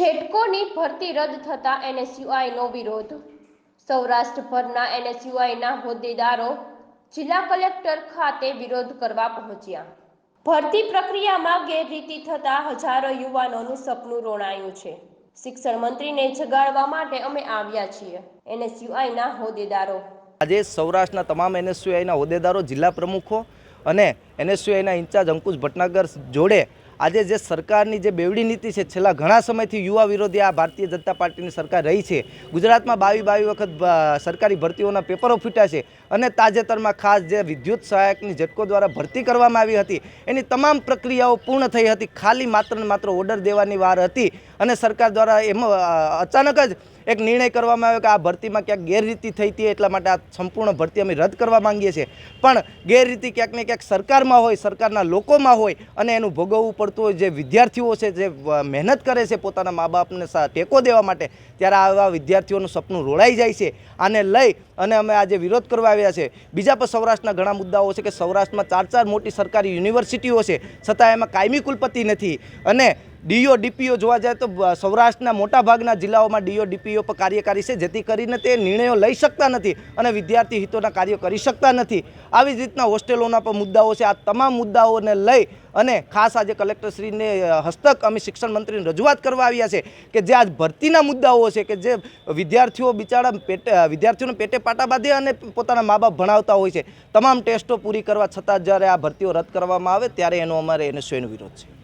જેટકોની ભરતી રદ થતા એનએસયુઆઈનો વિરોધ. સૌરાષ્ટ્રભરના એનએસયુઆઈના હોદ્દેદારો જિલ્લા કલેક્ટર ખાતે વિરોધ કરવા પહોંચ્યા. ભરતી પ્રક્રિયામાં ગેરરીતિ થતા હજારો યુવાનોનું સપનું રોણાયું છે. શિક્ષણ મંત્રીને જગાડવા માટે અમે આવ્યા છીએ, એનએસયુઆઈના હોદ્દેદારો. આજે સૌરાષ્ટ્રના તમામ એનએસયુઆઈના હોદ્દેદારો જિલ્લા પ્રમુખો અને એનએસયુઆઈના ઇન્ચાર્જ અંકુશ ભટનાગર જોડે આજે જે સરકારની જે બેવડી નીતિ છે, છેલ્લા ઘણા સમયથી યુવા વિરોધી આ ભારતીય જનતા પાર્ટીની સરકાર રહી છે. ગુજરાતમાં બાવી બાવી વખત સરકારી ભરતીઓના પેપરો ફૂટ્યા છે અને તાજેતરમાં ખાસ જે વિદ્યુત સહાયકની ઝટકો દ્વારા ભરતી કરવામાં આવી હતી, એની તમામ પ્રક્રિયાઓ પૂર્ણ થઈ હતી. ખાલી માત્ર ને માત્ર ઓર્ડર દેવાની વાર હતી અને સરકાર દ્વારા એમાં અચાનક જ એક નિર્ણય કરવામાં આવ્યો કે આ ભરતીમાં ક્યાંક ગેરરીતિ થઈ હતી એટલા માટે આ સંપૂર્ણ ભરતી અમે રદ કરવા માંગીએ છીએ. પણ ગેરરીતિ ક્યાંક ને ક્યાંક સરકારમાં હોય, સરકારના લોકોમાં હોય અને એનું ભોગવવું પડતું હોય, જે વિદ્યાર્થીઓ છે, જે મહેનત કરે છે પોતાના મા બાપને ટેકો દેવા માટે, ત્યારે આવા વિદ્યાર્થીઓનું સપનું રોળાઈ જાય છે. આને લઈ અને અમે આજે વિરોધ કરવા આવ્યા છે. બીજા પણ સૌરાષ્ટ્રના ઘણા મુદ્દાઓ છે કે સૌરાષ્ટ્રમાં ચાર ચાર મોટી સરકારી યુનિવર્સિટીઓ છે. છતાં એમાં કાયમી કુલપતિ નથી. અને ડીઓ, ડીપીઓ જોવા જાય તો સૌરાષ્ટ્રના મોટા ભાગના જિલ્લાઓમાં ડીઓ, ડીપીઓ પર કાર્યકારી છે, જેથી કરીને તે નિર્ણયો લઈ શકતા નથી અને વિદ્યાર્થી હિતોના કાર્યો કરી શકતા નથી. આવી જ રીતના હોસ્ટેલોના પણ મુદ્દાઓ છે. આ તમામ મુદ્દાઓને લઈ અને ખાસ આજે કલેક્ટરશ્રીને હસ્તક અમે શિક્ષણ મંત્રીને રજૂઆત કરવા આવ્યા છે કે જે આજ ભરતીના મુદ્દાઓ છે કે જે વિદ્યાર્થીઓ બિચારા પેટે વિદ્યાર્થીઓને પેટે પાટા બાંધે અને પોતાના મા બાપ ભણાવતા હોય છે. તમામ ટેસ્ટો પૂરી કરવા છતાં જ્યારે આ ભરતીઓ રદ કરવામાં આવે ત્યારે એનો અમારે એને સ્વયં વિરોધ છે.